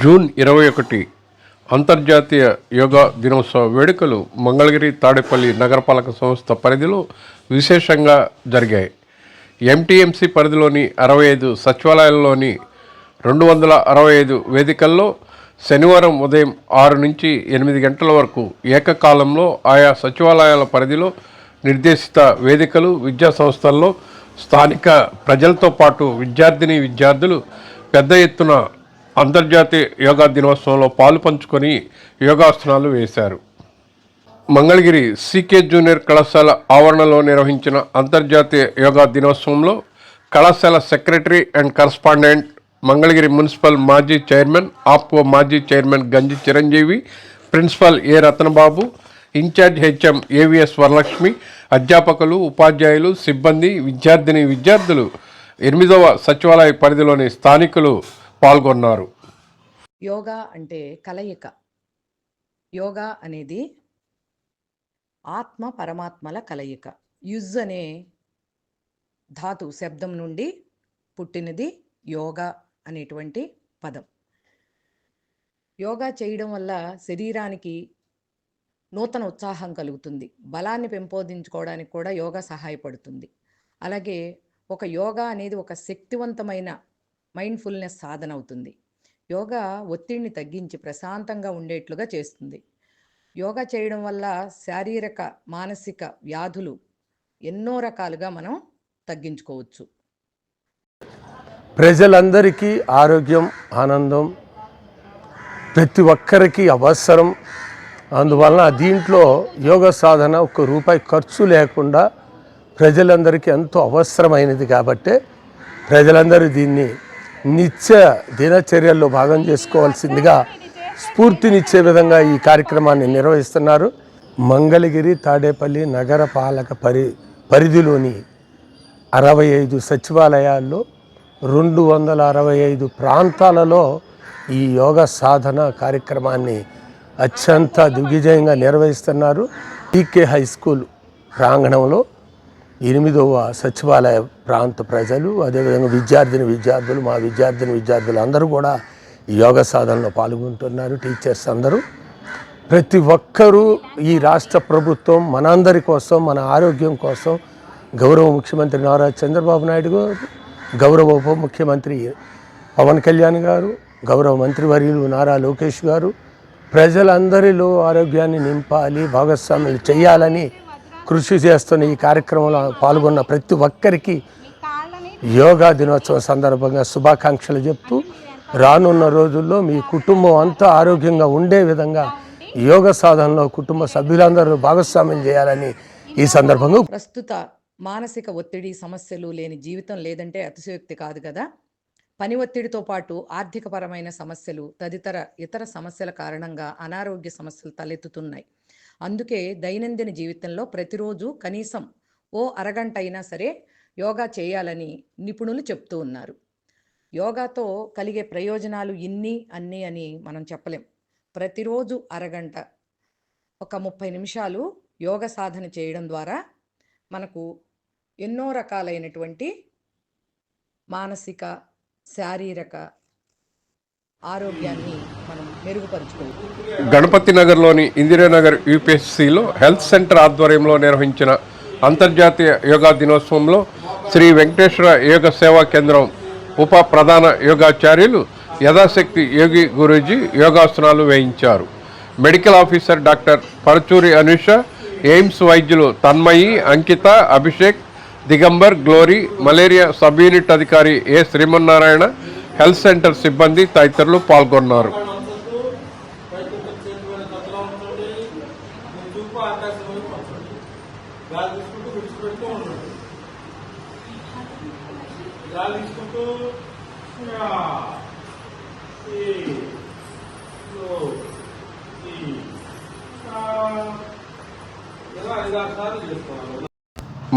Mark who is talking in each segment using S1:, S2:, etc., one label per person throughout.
S1: June ఇరవై ఒకటి అంతర్జాతీయ యోగా దినోత్సవ వేడుకలు మంగళగిరి తాడేపల్లి నగరపాలక సంస్థ పరిధిలో విశేషంగా జరిగాయి. ఎంటీఎంసీ పరిధిలోని అరవై ఐదు సచివాలయాల్లోని రెండు వందల అరవై ఐదు వేదికల్లో శనివారం ఉదయం ఆరు నుంచి ఎనిమిది గంటల వరకు ఏకకాలంలో ఆయా సచివాలయాల పరిధిలో నిర్దేశిత వేదికలు విద్యా సంస్థల్లో స్థానిక ప్రజలతో పాటు విద్యార్థిని విద్యార్థులు పెద్ద ఎత్తున అంతర్జాతీయ యోగా దినోత్సవంలో పాలు పంచుకొని యోగాసనాలు వేశారు. మంగళగిరి సీకే జూనియర్ కళాశాల ఆవరణలో నిర్వహించిన అంతర్జాతీయ యోగా దినోత్సవంలో కళాశాల secretary and correspondent Mangalagiri municipal మాజీ చైర్మన్ ఆప్కో మాజీ chairman Ganji Chiranjeevi principal A Ratnababu incharge HM AVS Varalakshmi అధ్యాపకులు ఉపాధ్యాయులు సిబ్బంది విద్యార్థిని విద్యార్థులు ఎనిమిదవ సచివాలయ పరిధిలోని స్థానికులు పాల్గొన్నారు.
S2: యోగా అంటే కలయిక. యోగా అనేది ఆత్మ పరమాత్మల కలయిక. యుజ్ అనే ధాతు శబ్దం నుండి పుట్టినది యోగా అనేటువంటి పదం. యోగా చేయడం వల్ల శరీరానికి నూతన ఉత్సాహం కలుగుతుంది. బలాన్ని పెంపొందించుకోవడానికి కూడా యోగా సహాయపడుతుంది. అలాగే ఒక యోగా అనేది ఒక శక్తివంతమైన మైండ్ఫుల్నెస్ సాధన అవుతుంది. యోగా ఒత్తిడిని తగ్గించి ప్రశాంతంగా ఉండేట్లుగా చేస్తుంది. యోగా చేయడం వల్ల శారీరక మానసిక వ్యాధులు ఎన్నో రకాలుగా మనం తగ్గించుకోవచ్చు.
S3: ప్రజలందరికీ ఆరోగ్యం ఆనందం ప్రతి ఒక్కరికి అవసరం. అందువలన దీంట్లో యోగ సాధన ఒక్క రూపాయి ఖర్చు లేకుండా ప్రజలందరికీ ఎంతో అవసరమైనది కాబట్టే ప్రజలందరూ దీన్ని నిత్య దినచర్యల్లో భాగం చేసుకోవాల్సిందిగా స్ఫూర్తినిచ్చే విధంగా ఈ కార్యక్రమాన్ని నిర్వహిస్తున్నారు. మంగళగిరి తాడేపల్లి నగర పాలక పరి పరిధిలోని అరవై ఐదు సచివాలయాల్లో రెండు వందల అరవై ఐదు ప్రాంతాలలో ఈ యోగ సాధన కార్యక్రమాన్ని అత్యంత దిగ్విజయంగా నిర్వహిస్తున్నారు. టీకే హై స్కూల్ ప్రాంగణంలో ఎనిమిదవ సచివాలయ ప్రాంత ప్రజలు అదేవిధంగా విద్యార్థిని విద్యార్థులు మా విద్యార్థిని విద్యార్థులు అందరూ కూడా ఈ యోగ సాధనలో పాల్గొంటున్నారు టీచర్స్ అందరూ. ప్రతి ఒక్కరూ ఈ రాష్ట్ర ప్రభుత్వం మనందరి కోసం మన ఆరోగ్యం కోసం గౌరవ ముఖ్యమంత్రి నారా చంద్రబాబు నాయుడు గారు గౌరవ ఉప ముఖ్యమంత్రి పవన్ కళ్యాణ్ గారు గౌరవ మంత్రివర్యులు నారా లోకేష్ గారు ప్రజలందరిలో ఆరోగ్యాన్ని నింపాలి భాగస్వాములు చేయాలని కృషి చేస్తున్న ఈ కార్యక్రమంలో పాల్గొన్న ప్రతి ఒక్కరికి యోగా దినోత్సవం సందర్భంగా శుభాకాంక్షలు చెప్తూ రానున్న రోజుల్లో మీ కుటుంబం అంతా ఆరోగ్యంగా ఉండే విధంగా యోగ సాధనలో కుటుంబ సభ్యులందరూ భాగస్వామ్యం చేయాలని ఈ సందర్భంగా
S2: ప్రస్తుత మానసిక ఒత్తిడి సమస్యలు లేని జీవితం లేదంటే అతిశయోక్తి కాదు కదా. పని ఒత్తిడితో పాటు ఆర్థికపరమైన సమస్యలు తదితర ఇతర సమస్యల కారణంగా అనారోగ్య సమస్యలు తలెత్తుతున్నాయి. అందుకే దైనందిన జీవితంలో ప్రతిరోజు కనీసం ఓ అరగంట అయినా సరే యోగా చేయాలని నిపుణులు చెప్తూ ఉన్నారు. యోగాతో కలిగే ప్రయోజనాలు ఇన్ని అన్ని అని మనం చెప్పలేం. ప్రతిరోజు అరగంట ఒక ముప్పై నిమిషాలు యోగ సాధన చేయడం ద్వారా మనకు ఎన్నో రకాలైనటువంటి మానసిక శారీరక ఆరోగ్యాన్ని
S1: గణపతి నగర్లోని ఇందిరానగర్ యూపీఎస్సిలో హెల్త్ సెంటర్ ఆధ్వర్యంలో నిర్వహించిన అంతర్జాతీయ యోగా దినోత్సవంలో శ్రీ వెంకటేశ్వర యోగ సేవా కేంద్రం ఉప ప్రధాన యోగాచార్యులు యథాశక్తి యోగి గురూజీ యోగాసనాలు వేయించారు. Medical officer doctor Parachuri Anusha AIIMS వైద్యులు Tanmayi Ankita Abhishek Digambar Glory malaria sub unit అధికారి ఏ శ్రీమన్నారాయణ హెల్త్ సెంటర్ సిబ్బంది తదితరులు పాల్గొన్నారు
S4: గాలి తీసుకుంటూ విడిచిపెడుతూ గాలి తీసుకుంటూ ఈ.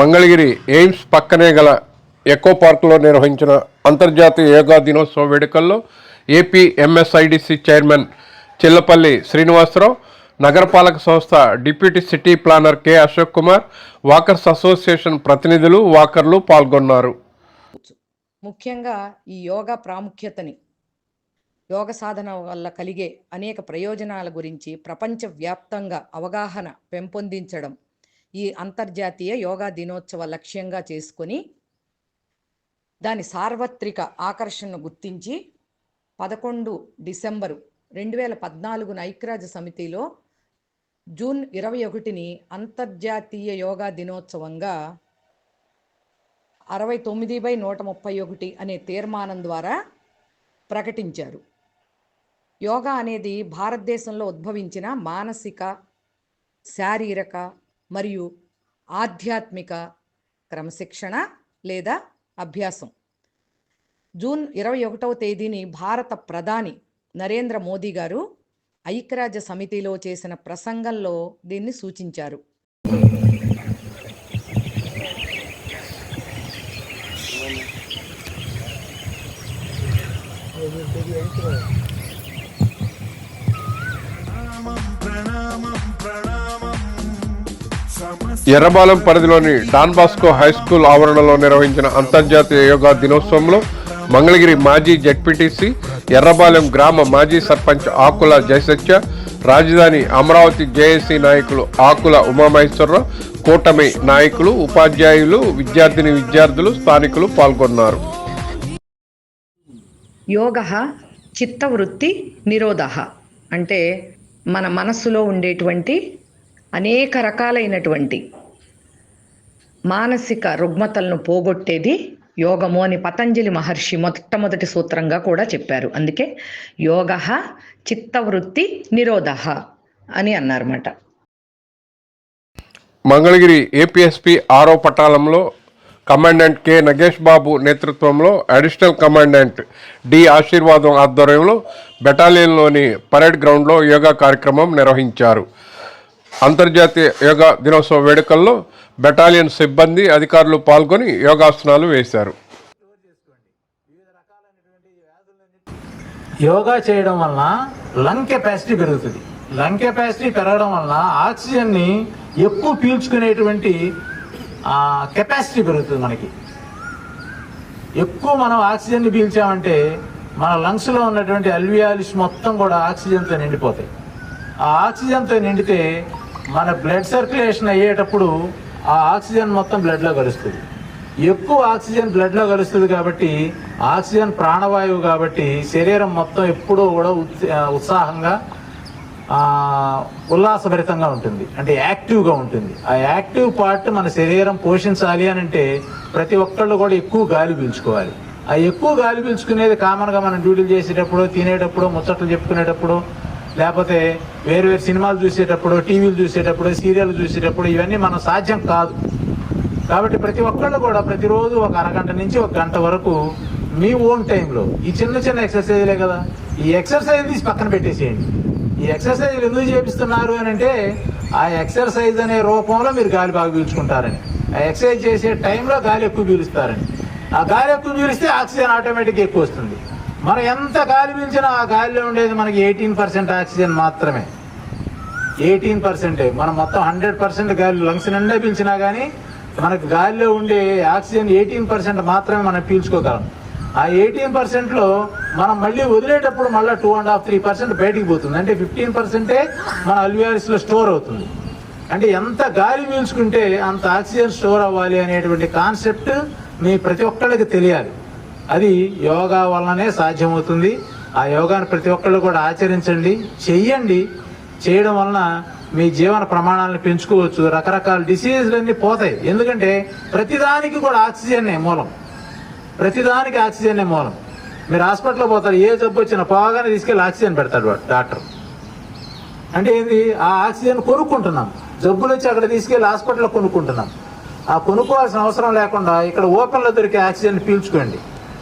S1: మంగళగిరి ఎయిమ్స్ పక్కనే గల ఎకో పార్క్లో నిర్వహించిన అంతర్జాతీయ యోగా దినోత్సవ వేడుకల్లో AP MSIDC chairman Chillapalli Srinivasarao నగరపాలక సంస్థ deputy city planner K Ashok Kumar walkers association ప్రతినిధులు వాకర్లు పాల్గొన్నారు.
S2: ముఖ్యంగా ఈ యోగా ప్రాముఖ్యతని యోగ సాధన వల్ల కలిగే అనేక ప్రయోజనాల గురించి ప్రపంచవ్యాప్తంగా అవగాహన పెంపొందించడం ఈ అంతర్జాతీయ యోగా దినోత్సవ లక్ష్యంగా చేసుకొని దాని సార్వత్రిక ఆకర్షణను గుర్తించి పదకొండు డిసెంబరు రెండు వేల పద్నాలుగున ఐక్యరాజ్య సమితిలో జూన్ ఇరవై ఒకటిని అంతర్జాతీయ యోగా దినోత్సవంగా అరవై తొమ్మిది బై నూట ముప్పై ఒకటి అనే తీర్మానం ద్వారా ప్రకటించారు. యోగా అనేది భారతదేశంలో ఉద్భవించిన మానసిక శారీరక మరియు ఆధ్యాత్మిక క్రమశిక్షణ లేదా అభ్యాసం. జూన్ ఇరవై ఒకటవ తేదీని భారత ప్రధాని నరేంద్ర మోదీ గారు ఐక్యరాజ్య సమితిలో చేసిన ప్రసంగంలో దీన్ని సూచించారు.
S1: ఎర్రబాలెం పరిధిలోని డాన్ బాస్కో హై స్కూల్ ఆవరణలో నిర్వహించిన అంతర్జాతీయ యోగా దినోత్సవంలో మంగళగిరి మాజీ జడ్పీటీసీ ఎర్రబాలెం గ్రామ మాజీ సర్పంచ్ ఆకుల జయసత్య రాజధాని అమరావతి జేఏసీ నాయకులు ఆకుల ఉమామహేశ్వరరావు కూటమి నాయకులు ఉపాధ్యాయులు విద్యార్థిని విద్యార్థులు స్థానికులు పాల్గొన్నారు.
S2: యోగ చిత్తవృత్తి నిరోధ అంటే మన మనస్సులో ఉండేటువంటి అనేక రకాలైనటువంటి మానసిక రుగ్మతలను పోగొట్టేది యోగము అని పతంజలి మహర్షి మొట్టమొదటి సూత్రంగా కూడా చెప్పారు. అందుకే యోగ చిత్తవృత్తి నిరోధ అని అన్నారన్నమాట.
S1: మంగళగిరి ఏపీఎస్పీ ఆరో పటాలంలో కమాండెంట్ కె నగేష్ బాబు నేతృత్వంలో అడిషనల్ కమాండెంట్ డి ఆశీర్వాదం ఆధ్వర్యంలో బెటాలియన్లోని పరేడ్ గ్రౌండ్లో యోగా కార్యక్రమం నిర్వహించారు. అంతర్జాతీయ యోగా దినోత్సవ వేడుకల్లో బెటాలియన్ సిబ్బంది అధికారులు పాల్గొని యోగాసనాలు వేశారు.
S5: యోగా చేయడం వలన లంగ్ కెపాసిటీ పెరుగుతుంది. లంగ్ కెపాసిటీ పెరగడం వలన ఆక్సిజన్ని ఎక్కువ పీల్చుకునేటువంటి కెపాసిటీ పెరుగుతుంది మనకి. ఎక్కువ మనం ఆక్సిజన్ని పీల్చామంటే మన లంగ్స్లో ఉన్నటువంటి అల్వియాలిస్ మొత్తం కూడా ఆక్సిజన్తో నిండిపోతాయి. ఆ ఆక్సిజన్తో నిండితే మన బ్లడ్ సర్క్యులేషన్ అయ్యేటప్పుడు ఆ ఆక్సిజన్ మొత్తం బ్లడ్లో కలుస్తుంది. ఎక్కువ ఆక్సిజన్ బ్లడ్లో కలుస్తుంది కాబట్టి ఆక్సిజన్ ప్రాణవాయువు కాబట్టి శరీరం మొత్తం ఎప్పుడూ కూడా ఉత్సాహంగా ఉల్లాసభరితంగా ఉంటుంది. అంటే యాక్టివ్గా ఉంటుంది. ఆ యాక్టివ్ పార్ట్ మన శరీరం పోషించాలి అని అంటే ప్రతి ఒక్కళ్ళు కూడా ఎక్కువ గాలి పీల్చుకోవాలి. ఆ ఎక్కువ గాలి పీల్చుకునేది కామన్గా మనం డ్యూటీలు చేసేటప్పుడు తినేటప్పుడు ముచ్చట్లు చెప్పుకునేటప్పుడు లేకపోతే వేరు వేరు సినిమాలు చూసేటప్పుడు టీవీలు చూసేటప్పుడు సీరియల్ చూసేటప్పుడు ఇవన్నీ మనం సాధ్యం కాదు. కాబట్టి ప్రతి ఒక్కళ్ళు కూడా ప్రతిరోజు ఒక అరగంట నుంచి ఒక గంట వరకు మీ ఓన్ టైంలో ఈ చిన్న చిన్న ఎక్సర్సైజ్లే కదా ఈ ఎక్సర్సైజ్ తీసి పక్కన పెట్టేసేయండి. ఈ ఎక్సర్సైజ్లు ఎందుకు చేపిస్తున్నారు అని అంటే ఆ ఎక్సర్సైజ్ అనే రూపంలో మీరు గాలి బాగా పీల్చుకుంటారని ఆ ఎక్సర్సైజ్ చేసే టైంలో గాలి ఎక్కువ పీలుస్తారని. ఆ గాలి ఎక్కువ పీలిస్తే ఆక్సిజన్ ఆటోమేటిక్గా ఎక్కువ వస్తుంది. మనం ఎంత గాలి పీల్చినా ఆ గాలిలో ఉండేది మనకి ఎయిటీన్ పర్సెంట్ ఆక్సిజన్ మాత్రమే. ఎయిటీన్ పర్సెంటే. మనం మొత్తం హండ్రెడ్ పర్సెంట్ గాలి లంగ్స్ నిండా పీల్చినా కానీ మనకు గాలిలో ఉండే ఆక్సిజన్ ఎయిటీన్ పర్సెంట్ మాత్రమే మనం పీల్చుకోగలం. ఆ ఎయిటీన్ పర్సెంట్లో మనం మళ్ళీ వదిలేటప్పుడు మళ్ళీ two and half three percent బయటికి పోతుంది. అంటే ఫిఫ్టీన్ పర్సెంటే మన అల్వియారిస్లో స్టోర్ అవుతుంది. అంటే ఎంత గాలి పీల్చుకుంటే అంత ఆక్సిజన్ స్టోర్ అవ్వాలి అనేటువంటి కాన్సెప్ట్ మీ ప్రతి ఒక్కళ్ళకి తెలియాలి. అది యోగా వల్లనే సాధ్యమవుతుంది. ఆ యోగాను ప్రతి ఒక్కళ్ళు కూడా ఆచరించండి చెయ్యండి. చేయడం వలన మీ జీవన ప్రమాణాలను పెంచుకోవచ్చు. రకరకాల డిసీజులన్నీ పోతాయి. ఎందుకంటే ప్రతిదానికి కూడా ఆక్సిజన్నే మూలం. ప్రతిదానికి ఆక్సిజన్నే మూలం. మీరు హాస్పిటల్లో పోతారు ఏ జబ్బు వచ్చినా పోగానే తీసుకెళ్ళి ఆక్సిజన్ పెడతాడు డాక్టర్. అంటే ఏంది? ఆ ఆక్సిజన్ కొనుక్కుంటున్నాం. జబ్బులు వచ్చి అక్కడ తీసుకెళ్ళి హాస్పిటల్లో కొనుక్కుంటున్నాం. ఆ కొనుక్కోవాల్సిన అవసరం లేకుండా ఇక్కడ ఓపెన్లో దొరికే ఆక్సిజన్ పీల్చుకోండి.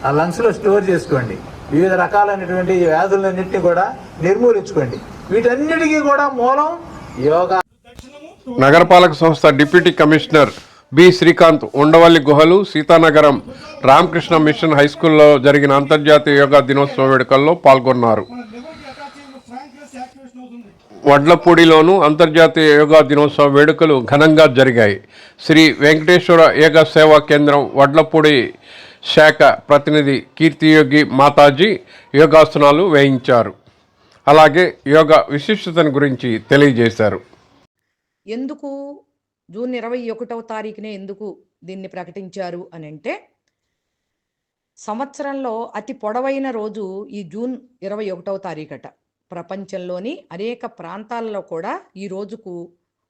S5: ఆ లంగ్స్లో స్టోర్ చేసుకోండి. వివిధ రకాలైనటువంటి వ్యాధులన్నింటినీ కూడా నిర్మూలించుకోండి. వీటన్నిటికీ కూడా మూలం యోగా.
S1: నగరపాలక సంస్థ deputy commissioner B Srikanth Undavalli గుహలు సీతానగరం రామకృష్ణ మిషన్ హై స్కూల్లో జరిగిన అంతర్జాతీయ యోగా దినోత్సవ వేడుకల్లో పాల్గొన్నారు. వడ్లపూడిలోను అంతర్జాతీయ యోగా దినోత్సవ వేడుకలు ఘనంగా జరిగాయి. శ్రీ వెంకటేశ్వర యోగా సేవా కేంద్రం వడ్లపూడి శాఖ ప్రతినిధి కీర్తియోగి మాతాజీ యోగాసనాలు వేయించారు. అలాగే యోగా విశిష్టతను గురించి తెలియజేశారు.
S2: ఎందుకు జూన్ ఇరవై ఒకటవ తారీఖునే ఎందుకు దీన్ని ప్రకటించారు అని అంటే సంవత్సరంలో అతి పొడవైన రోజు ఈ జూన్ ఇరవై ఒకటవ తారీఖట. ప్రపంచంలోని అనేక ప్రాంతాలలో కూడా ఈ రోజుకు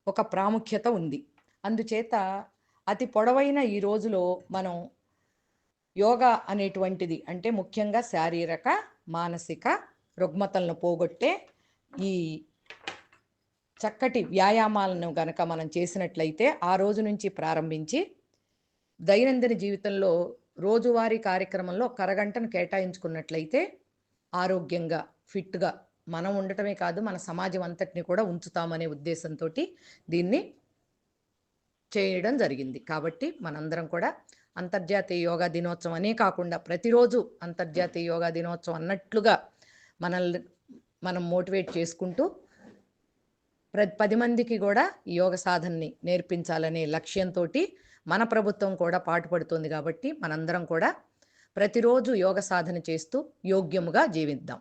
S2: ఒక ప్రాముఖ్యత ఉంది. అందుచేత అతి పొడవైన ఈ రోజులో మనం యోగా అనేటువంటిది అంటే ముఖ్యంగా శారీరక మానసిక రుగ్మతలను పోగొట్టే ఈ చక్కటి వ్యాయామాలను గనక మనం చేసినట్లయితే ఆ రోజు నుంచి ప్రారంభించి దైనందిన జీవితంలో రోజువారీ కార్యక్రమంలో ఒక అరగంటను కేటాయించుకున్నట్లయితే ఆరోగ్యంగా ఫిట్గా మనం ఉండటమే కాదు మన సమాజం అంతటిని కూడా ఉంచుతామనే ఉద్దేశంతో దీన్ని చేయడం జరిగింది. కాబట్టి మనందరం కూడా అంతర్జాతీయ యోగా దినోత్సవం అనే కాకుండా ప్రతిరోజు అంతర్జాతీయ యోగా దినోత్సవం అన్నట్లుగా మనల్ని మనం మోటివేట్ చేసుకుంటూ ప్ర పది మందికి కూడా యోగ సాధనని నేర్పించాలనే లక్ష్యంతో మన ప్రభుత్వం కూడా పాటుపడుతుంది కాబట్టి మనందరం కూడా ప్రతిరోజు యోగ సాధన చేస్తూ యోగ్యముగా జీవిద్దాం.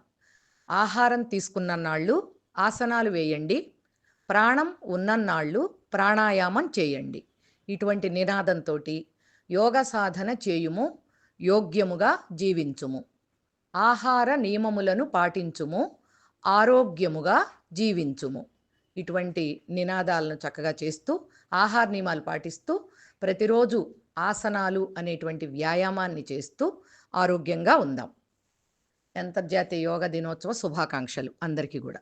S2: ఆహారం తీసుకున్న నాళ్ళు ఆసనాలు వేయండి ప్రాణం ఉన్నన్నాళ్ళు ప్రాణాయామం చేయండి. ఇటువంటి నినాదంతో యోగ సాధన చేయుము యోగ్యముగా జీవించుము. ఆహార నియమములను పాటించుము ఆరోగ్యముగా జీవించుము. ఇటువంటి నినాదాలను చక్కగా చేస్తూ ఆహార నియమాలు పాటిస్తూ ప్రతిరోజు ఆసనాలు అనేటువంటి వ్యాయామాన్ని చేస్తూ ఆరోగ్యంగా ఉందాం. అంతర్జాతీయ యోగ దినోత్సవ శుభాకాంక్షలు అందరికీ కూడా.